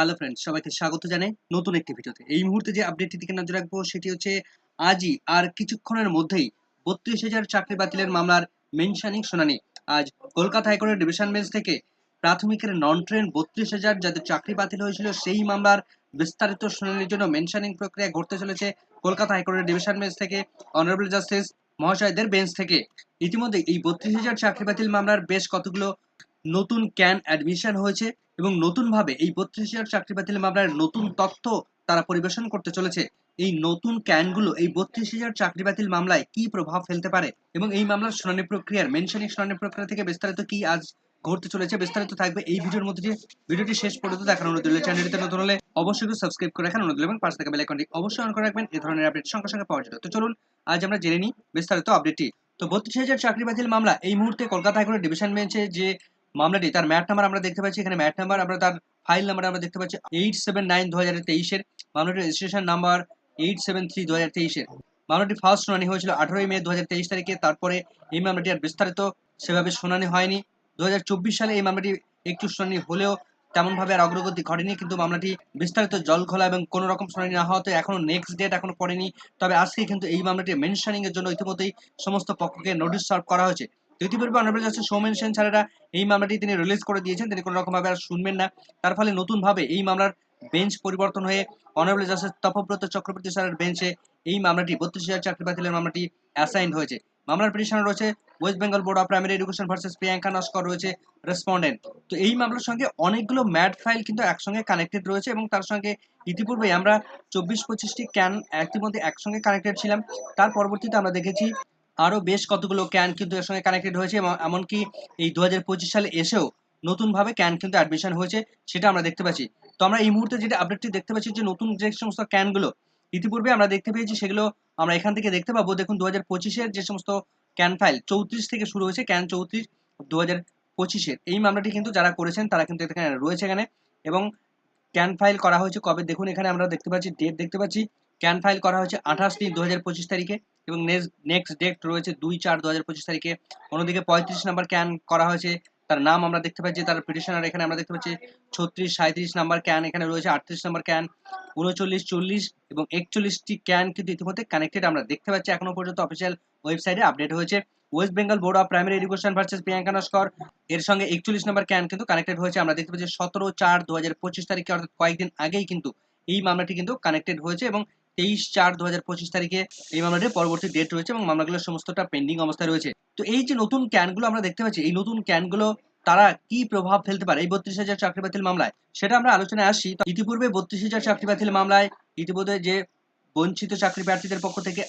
Hello friends সবাইকে স্বাগত জানাই নতুন একটি ভিডিওতে। এই মুহূর্তে যে আপডেটটি দিকে নজর রাখব, সেটি হচ্ছে আজই আর কিছুক্ষণের মধ্যেই বত্রিশ হাজার চাকরি বাতিলের মামলার মেনশানিং শুনানি। আজ কলকাতা হাইকোর্টের ডিভিশন বেঞ্চ থেকে প্রাথমিকের নন ট্রেন বত্রিশ হাজার যাদের চাকরি বাতিল হয়েছিল, সেই মামলার বিস্তারিত শুনানির জন্য মেনশানিং প্রক্রিয়া ঘটতে চলেছে কলকাতা হাইকোর্টের ডিভিশন বেঞ্চ থেকে অনারেবল জাস্টিস মহাশয়দের বেঞ্চ থেকে। ইতিমধ্যে এই বত্রিশ হাজার চাকরি বাতিল মামলার বেশ কতগুলো নতুন ক্যান অ্যাডমিশন হয়েছে। এবং নতুনভাবে এই বত্রিশ হাজার চাকরি বাতিল মামলার নতুন তথ্য তারা পরিবেশন করতে চলেছে। এই নতুন ক্যানগুলো এই বত্রিশ হাজার চাকরি বাতিল মামলায় কি প্রভাব ফেলতে পারে এবং এই মামলার শুনানি প্রক্রিয়ার মেনশনিং শুনানি প্রক্রিয়া থেকে বিস্তারিত কি আজ ঘটতে চলেছে বিস্তারিত থাকবে এই ভিডিওর মধ্যে দিয়ে। ভিডিওটি শেষ পর্যন্ত দেখানো, অনুরোধ রইল চ্যানেলটিতে নতুন হলে অবশ্যই সাবস্ক্রাইব করে রাখার অনুরোধ এবং পাশে থাকা বেল আইকনটি অবশ্যই অন করে রাখবেন। এই ধরনের আপডেট সঙ্গে সঙ্গে পাওয়ার জন্য। তো চলুন, আজ আমরা জেনে নিই বিস্তারিত আপডেটটি তো বত্রিশ হাজার চাকরি বাতিল মামলা এই মুহূর্তে কলকাতা হাইকোর্টের ডিভিশন বেঞ্চে যে মামলাটি, তার ম্যাট নাম্বার আমরা দেখতে পাচ্ছি, এখানে ম্যাট নাম্বার, আমরা তার ফাইল নাম্বার আমরা দেখতে পাচ্ছি এইট সেভেন নাইন দু হাজার তেইশের। মামলাটির registration number eight seven three দু হাজার তেইশের। মামলাটি ফার্স্ট শুনানি হয়েছিল আঠারোই মে দু হাজার তেইশ তারিখে, তারপরে এই মামলাটি আর বিস্তারিত সেভাবে শুনানি হয়নি। দু হাজার চব্বিশ সালে এই মামলাটি একটু শুনানি হলেও তেমনভাবে আর অগ্রগতি ঘটেনি, কিন্তু মামলাটি বিস্তারিত জল খোলা এবং কোনো রকম শুনানি না হওয়াতে এখনও নেক্সট ডেট এখনও পড়েনি। তবে আজকে কিন্তু এই মামলাটি মেনশনিং এর জন্য ইতিমধ্যেই সমস্ত পক্ষকে নোটিশ সার্ভ করা হয়েছে। তো ইতিপূর্বে অনারেবল জাস্টিস সৌমেন সেন স্যারেরা এই মামলাটি তিনি রিলিজ করে দিয়েছেন। তিনি কোনো রকম ভাবে আর শুনবেন না। তার ফলে নতুনভাবে এই মামলার বেঞ্চ পরিবর্তন হয়ে অনারেবল জাস্টিস তপব্রত চক্রবর্তী স্যারের বেঞ্চে এই মামলাটি, বত্রিশ হাজার চাকরি বাতিলের মামলাটি অ্যাসাইন হয়েছে। মামলার পিটিশন রয়েছে West Bengal board of primary education versus Priyanka Naskar রয়েছে রেসপন্ডেন্ট তো এই মামলার সঙ্গে অনেকগুলো ম্যাড ফাইল কিন্তু একসঙ্গে কানেক্টেড রয়েছে এবং তার সঙ্গে ইতিপূর্বে আমরা চব্বিশ পঁচিশটি ক্যান ইতিমধ্যে একসঙ্গে কানেক্টেড ছিলাম। তার পরবর্তীতে আমরা দেখেছি আরও বেশ কতগুলো ক্যান কিন্তু এর সঙ্গে কানেক্টেড হয়েছে এবং এমনকি এই দু হাজার পঁচিশ সালে এসেও নতুনভাবে ক্যান কিন্তু অ্যাডমিশন হয়েছে, সেটা আমরা দেখতে পাচ্ছি। তো আমরা এই মুহূর্তে যেটা আপডেটটি দেখতে পাচ্ছি যে নতুন যে সমস্ত ক্যানগুলো ইতিপূর্বে আমরা দেখতে পেয়েছি সেগুলো আমরা এখান থেকে দেখতে পাবো। দেখুন দু হাজার পঁচিশের যে সমস্ত ক্যান ফাইল চৌত্রিশ থেকে শুরু হয়েছে ক্যান চৌত্রিশ দু হাজার পঁচিশের এই মামলাটি কিন্তু যারা করেছেন, তারা কিন্তু এখানে রয়েছে এখানে। এবং ক্যান ফাইল করা হয়েছে কবে? দেখুন, এখানে আমরা দেখতে পাচ্ছি ডেট দেখতে পাচ্ছি। ক্যান ফাইল করা হয়েছে আঠাশ তিন দু হাজার পঁচিশ তারিখে। এবং নেক্সট ডেট রয়েছে দুই চার দু হাজার পঁচিশ তারিখে। অন্যদিকে পঁয়ত্রিশ নাম্বার ক্যান করা হয়েছে। তার নাম আমরা দেখতে পাচ্ছি, তার পিটিশনার এখানে আমরা দেখতে পাচ্ছি ছত্রিশ সাঁত্রিশ নাম্বার ক্যান এখানে রয়েছে, আটত্রিশ নাম্বার ক্যান উনচল্লিশ, চল্লিশ এবং একচল্লিশটি ক্যান কিন্তু ইতিমধ্যে কানেক্টেড আমরা দেখতে পাচ্ছি এখনও পর্যন্ত অফিসিয়াল ওয়েবসাইটে আপডেট হয়েছে। West Bengal board of primary education versus Priyanka Naskar এর সঙ্গে একচল্লিশ নম্বর ক্যান কিন্তু কানেক্টেড হয়েছে। আমরা দেখতে পাচ্ছি সতেরো চার দু হাজার পঁচিশ তারিখে, অর্থাৎ কয়েকদিন আগেই কিন্তু এই মামলাটি কিন্তু কানেক্টেড হয়েছে এবং তেইশ চার দু হাজার পঁচিশ তারিখে এই মামলাটির পরবর্তী ডেট রয়েছে এবং মামলাগুলো সমস্তটা পেন্ডিং অবস্থায় রয়েছে। তো এই যে নতুন ক্যানগুলো আমরা দেখতে পাচ্ছি, এই নতুন ক্যানগুলো তারা কি প্রভাব ফেলতে পারে এই বত্রিশ হাজার চাকরি বাতিল মামলায়? সেটা আমরা আলোচনায় আসি। ইতিপূর্বে বত্রিশ হাজার চাকরি বাতিল মামলায় ইতিপূর্বে যে বঞ্চিত চাকরি প্রার্থীদের পক্ষ থেকে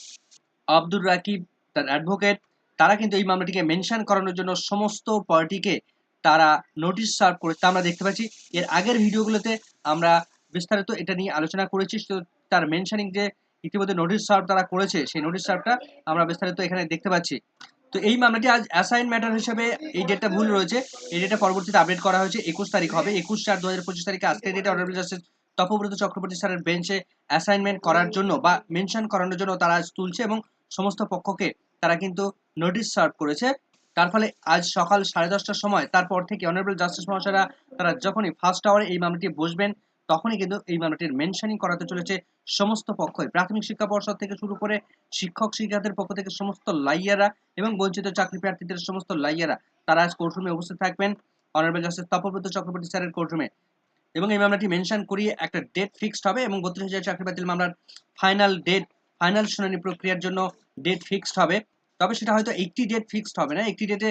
আব্দুর রাকিব, তার অ্যাডভোকেট তারা কিন্তু এই মামলাটিকে মেনশন করানোর জন্য সমস্ত পার্টিকে তারা নোটিশ সার্ভ করে তা আমরা দেখতে পাচ্ছি। এর আগের ভিডিওগুলোতে আমরা বিস্তারিত এটা নিয়ে আলোচনা করেছি। তার মেনশনিং যে ইতিমধ্যে নোটিশ সার্ভ তারা করেছে, সেই নোটিশ সার্ভটা আমরা বিস্তারিত এখানে দেখতে পাচ্ছি। তো এই মামলাটি আজ অ্যাসাইন ম্যাটার হিসেবে এই ডেটটা ভুল রয়েছে। এই ডেটটা পরবর্তীতে আপডেট করা হয়েছে, একুশ তারিখ হবে। একুশ চার দু হাজার পঁচিশ তারিখে আজকের ডেটে অনারেবল জাস্টিস তপব্রত চক্রবর্তী স্যারের বেঞ্চে অ্যাসাইনমেন্ট করার জন্য বা মেনশন করানোর জন্য তারা আজ তুলছে এবং সমস্ত পক্ষকে তারা কিন্তু নোটিশ সার্ভ করেছে। তার ফলে আজ সকাল সাড়ে দশটার সময়, তারপর থেকে অনারেবল জাস্টিস মহাশয়রা তারা যখনই ফার্স্ট আওয়ারে এই মামলাটি বসবেন তখনই কিন্তু এই মামলাটির মেনশনিং করাতে চলেছে সমস্ত পক্ষই। প্রাথমিক শিক্ষা পর্ষদ থেকে শুরু করে শিক্ষক শিক্ষার্থীর পক্ষ থেকে সমস্ত লাইয়ারা এবং বঞ্চিত চাকরি প্রার্থীদের সমস্ত লাইয়ারা, তারা আজ কোর্টরুমে উপস্থিত থাকবেন। অনারেবল জাস্টিস তপব্রত চক্রবর্তী স্যারের কোর্টরুমে এবং এই মামলাটি মেনশন করিয়ে একটা ডেট ফিক্সড হবে এবং বত্রিশ হাজার চাকরি বাতিল মামলার ফাইনাল ডেট ফাইনাল শুনানি প্রক্রিয়ার জন্য ডেট ফিক্সড হবে। তবে সেটা হয়তো একটি ডেট ফিক্সড হবে না। একটি ডেটে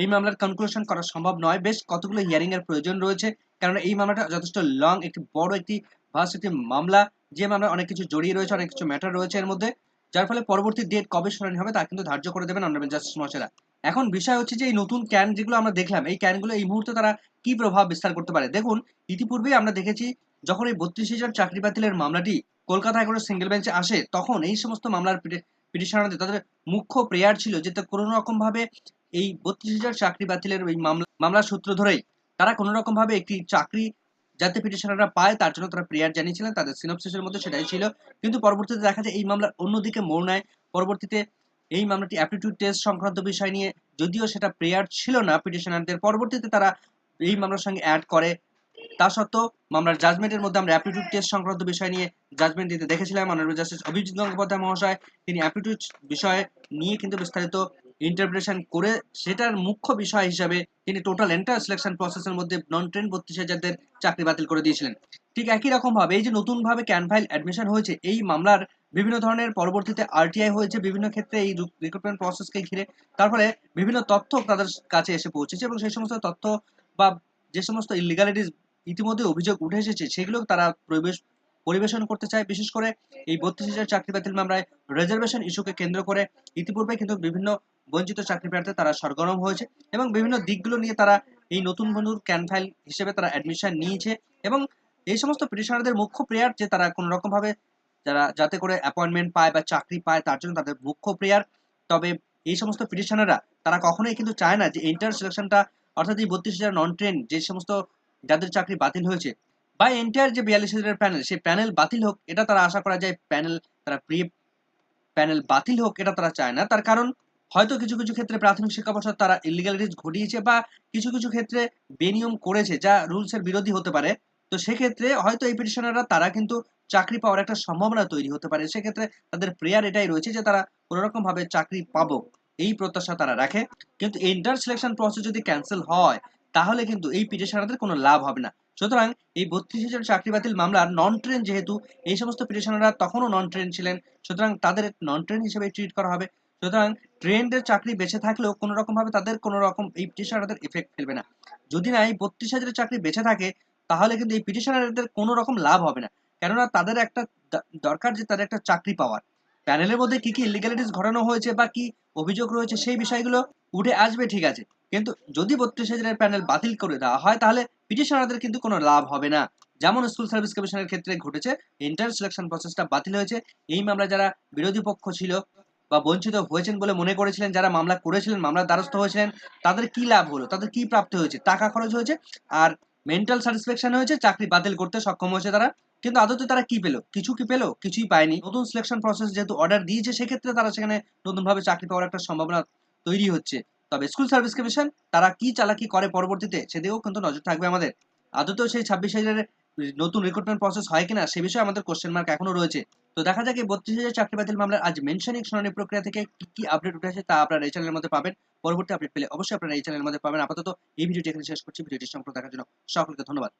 এই মামলার কনক্লুশন করা সম্ভব নয়। বেশ কতগুলো হিয়ারিং এর প্রয়োজন রয়েছে। কারণ এই মামলাটা যথেষ্ট লং একটি বড় একটি ভাস্ট একটি মামলা, যে মামলা অনেক কিছু জড়িয়ে রয়েছে, অনেক কিছু ম্যাটার রয়েছে এর মধ্যে। যার ফলে পরবর্তী ডেট কবে শুনানি হবে তা কিন্তু ধার্য করে দেবেন অনারেবল জাস্টিস মহাশয়রা এখন বিষয় হচ্ছে যে এই নতুন ক্যান যেগুলো আমরা দেখলাম, এই ক্যানগুলো এই মুহূর্তে তারা কি প্রভাব বিস্তার করতে পারে? দেখুন, ইতিপূর্বেই আমরা দেখেছি যখন এই বত্রিশ হাজার চাকরি বাতিলের মামলাটি কলকাতা হাইকোর্টের সিঙ্গেল বেঞ্চে আসে, তখন এই সমস্ত মামলার পিটিশনারদের, তাদের মুখ্য প্রেয়ার ছিল যে কোনো রকম ভাবে এই বত্রিশ হাজার চাকরি বাতিলের এই মামলা, মামলার সূত্র ধরেই তারা কোনো রকম ভাবে একটি চাকরি যাতে পিটিশনাররা পায়, তার জন্য তারা প্রেয়ার জানিয়েছিলেন, তাদের সিনপসিসের মধ্যে সেটাই ছিল। কিন্তু পরবর্তীতে দেখা যায় এই মামলার অন্যদিকে মোড় নেয়। পরবর্তীতে এই মামলাটি অ্যাপটিটিউড টেস্ট সংক্রান্ত বিষয় নিয়ে যদিও সেটা প্রেয়ার ছিল না পিটিশনারদের, পরবর্তীতে তারা এই মামলার সঙ্গে অ্যাড করে। তা সত্ত্বেও মামলার জাজমেন্টের মধ্যে আমরা অ্যাপটিটিউড টেস্ট সংক্রান্ত বিষয় নিয়ে জাজমেন্ট দিতে দেখেছিলাম। অনারেবল জাস্টিস অভিজিৎ গঙ্গোপাধ্যায় মহাশয়, তিনি অ্যাপটিটিউড বিষয় নিয়ে কিন্তু বিস্তারিত ইন্টারপ্রিটেশন করে সেটার মুখ্য বিষয় হিসাবে তিনি টোটাল এন্টার সিলেকশন প্রসেসের মধ্যে নন ট্রেন বত্রিশ হাজারদের চাকরি বাতিল করে দিয়েছিলেন। ঠিক একই রকম ভাবে এই যে নতুন ভাবে ক্যানফাইল অ্যাডমিশন হয়েছে, এই মামলার বিভিন্ন ধরনের পরবর্তীতে আরটিআই হয়েছে, বিভিন্ন ক্ষেত্রে এই রিক্রুটমেন্ট প্রসেসকে ঘিরে। তারপরে বিভিন্ন তথ্য তাদের কাছে এসে পৌঁছেছে এবং সেই সমস্ত তথ্য বা যে সমস্ত ইলিগালিটিস ইতিমধ্যে অভিযোগ উঠে এসেছে, সেগুলো তারা পরিবেশ পরিবেশন করতে চায়। বিশেষ করে এই বত্রিশ হাজার চাকরি বাতিল মামলায় রিজার্ভেশন ইস্যুকে কেন্দ্র করে ইতিপূর্বে কিন্তু বিভিন্ন বঞ্চিত চাকরি প্রার্থী তারা সরগরম হয়েছে এবং বিভিন্ন দিকগুলো নিয়ে তারা এই নতুন বন্ধুর ক্যান ফাইল হিসেবে তারা অ্যাডমিশন নিয়েছে এবং এই সমস্ত পিটিশনারদের মুখ্য প্রেয়ার যে তারা কোনো রকম ভাবে যারা যাতে করে অ্যাপয়েন্টমেন্ট পায় বা চাকরি পায় তার জন্য তাদের মুখ্য প্রেয়ার তবে এই সমস্ত পিটিশনাররা তারা কখনোই কিন্তু চায় না যে ইন্টার সিলেকশনটা অর্থাৎ এই বত্রিশ হাজার নন ট্রেন যে সমস্ত যাদের চাকরি বাতিল হয়েছে বা এন্টায়ার যে বিয়াল্লিশ হাজারের প্যানেল সেই প্যানেল বাতিল হোক, এটা তারা আশা করা যায় প্যানেল তারা প্রি প্যানেল বাতিল হোক, এটা তারা চায় না। তার কারণ, হয়তো কিছু কিছু ক্ষেত্রে প্রাথমিক শিক্ষা পর্ষদ তারা ইলিগালিটিস ঘটিয়েছে বা কিছু কিছু ক্ষেত্রে বেনিয়ম করেছে যা রুলসের বিরোধী হতে পারে। তো সেক্ষেত্রে হয়তো এই পিটিশনাররা তারা কিন্তু চাকরি পাওয়ার একটা সম্ভাবনা তৈরি হতে পারে। সেক্ষেত্রে তাদের প্রেয়ার এটাই রয়েছে যে তারা কোনোরকম ভাবে চাকরি পাবো, এই প্রত্যাশা তারা রাখে। কিন্তু ইন্টার সিলেকশন প্রসেস যদি ক্যান্সেল হয়, তাহলে কিন্তু এই পিটিশনারদের কোনো লাভ হবে না। সুতরাং এই বত্রিশ হাজার চাকরি বাতিল মামলার নন ট্রেন যেহেতু, এই সমস্ত পিটিশনাররা তখনও নন ট্রেন ছিলেন। সুতরাং তাদের নন ট্রেন হিসেবে ট্রিট করা হবে। সুতরাং ট্রেন্ডের চাকরি বেঁচে থাকলেও কোনো রকম ভাবে তাদের কোনো রকম এই পিটিশনারদের এফেক্ট ফেলবে না। যদি না এই বত্রিশ হাজারের চাকরি বেঁচে থাকে, তাহলে কিন্তু এই পিটিশনারদের কোনো রকম লাভ হবে না। কেননা তাদের একটা দরকার যে তাদের একটা চাকরি পাওয়ার। প্যানেলের মধ্যে কি কি ইলিগালিটিস ঘটানো হয়েছে বা কি অভিযোগ রয়েছে সেই বিষয়গুলো উঠে আসবে ঠিক আছে। কিন্তু যদি বত্রিশ হাজারের প্যানেল বাতিল করে দেওয়া হয়, তাহলে পিটিশনারদের কিন্তু কোনো লাভ হবে না। যেমন স্কুল সার্ভিস কমিশনের ক্ষেত্রে ঘটেছে, ইন্টার সিলেকশন প্রসেসটা বাতিল হয়েছে। এই মামলা যারা বিরোধী পক্ষ ছিল বা বঞ্চিত হয়েছেন বলে মনে করেছিলেন, যারা মামলা করেছিলেন, মামলার দ্বারস্থ হয়েছিলেন, তাদের কি লাভ হলো? তাদের কি প্রাপ্তি হয়েছে? টাকা খরচ হয়েছে আর মেন্টাল স্যাটিসফ্যাকশন হয়েছে, চাকরি বাতিল করতে সক্ষম হয়েছে তারা। কিন্তু আদতে তারা কি পেল? কিছু কি পেল? কিছুই পায়নি। নতুন সিলেকশন প্রসেস যেহেতু অর্ডার দিয়েছে, সেক্ষেত্রে তারা সেখানে নতুনভাবে চাকরি পাওয়ার একটা সম্ভাবনা তৈরি হচ্ছে। তবে স্কুল সার্ভিস কমিশন তারা কি চালাকি করে পরবর্তীতে সেদিকেও কিন্তু নজর থাকবে আমাদের। আদতেও সেই ছাব্বিশ হাজারের নতুন রিক্রুটমেন্ট প্রসেস হয় কিনা সে বিষয়ে আমাদের কোশ্চেন মার্ক এখনও রয়েছে। তো দেখা যাক এই বত্রিশ হাজার চাকরি বাতিল মামলার আজ মেনশনিং শুনানি প্রক্রিয়া থেকে কি কি আপডেট উঠে আসে তা আপনারা এই চ্যানেলের মধ্যে পাবেন। পরবর্তী আপডেট পেলে অবশ্যই আপনারা এই চ্যানেলের মধ্যে পাবেন। আপাতত এই ভিডিওটি এখানে শেষ করছি। ভিডিওটি সম্পর্কে দেখার জন্য সকলকে ধন্যবাদ।